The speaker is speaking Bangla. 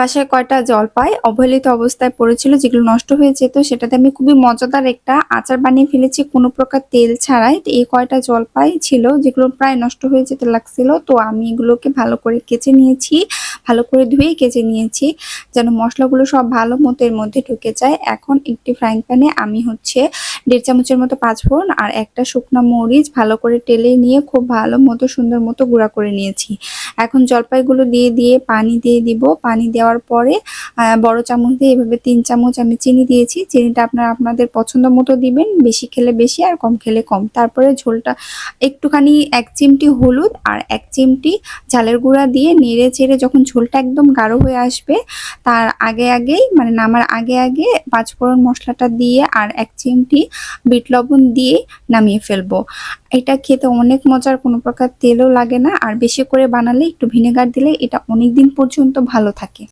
বাসায় কয়টা জলপাই অবহেলিত অবস্থায় পড়েছিল, যেগুলো নষ্ট হয়ে যেত, সেটাতে আমি খুবই মজাদার একটা আচার বানিয়ে ফেলেছি। কোনো প্রকার তেল ছাড়াই তো এই কয়টা জলপাই ছিল, যেগুলো প্রায় নষ্ট হয়ে যেতে লাগছিল। তো আমি এগুলোকে ভালো করে কেচে নিয়েছি। ভালো করে ধুয়ে কেচে নিয়েছি, যেন মশলাগুলো সব ভালো মতো এর মধ্যে ঢুকে যায়। এখন একটি ফ্রাইং প্যানে আমি হচ্ছে দেড় চামচের মতো পাঁচফোড়ন আর একটা শুকনো মরিচ ভালো করে টেলে নিয়ে খুব ভালো মতো সুন্দর মতো গুঁড়া করে নিয়েছি। এখন জলপাইগুলো দিয়ে দিয়ে পানি দিয়ে দিব। পানি দেওয়ার পরে বড় চামচ দিয়ে এভাবে তিন চামচ আমি চিনি দিয়েছি। চিনিটা আপনারা আপনাদের পছন্দ মতো দিবেন, বেশি খেলে বেশি আর কম খেলে কম। তারপরে ঝোলটা একটুখানি এক চিমটি হলুদ আর এক চিমটি ঝালের গুঁড়া দিয়ে নেড়ে চেড়ে যখন ঝোলটা একদম গাঢ় হয়ে আসবে। তার আগে আগেই মানে নামার আগে আগে পাঁচফোড়ন মশলাটা দিয়ে আর এক চিমটি বিট লবণ দিয়ে নামিয়ে ফেলব। এটা খেতে অনেক মজার, কোনো প্রকার তেলও লাগে না। আর বেশি করে বানালে একটু ভিনেগার দিলে এটা অনেক দিন পর্যন্ত ভালো থাকে।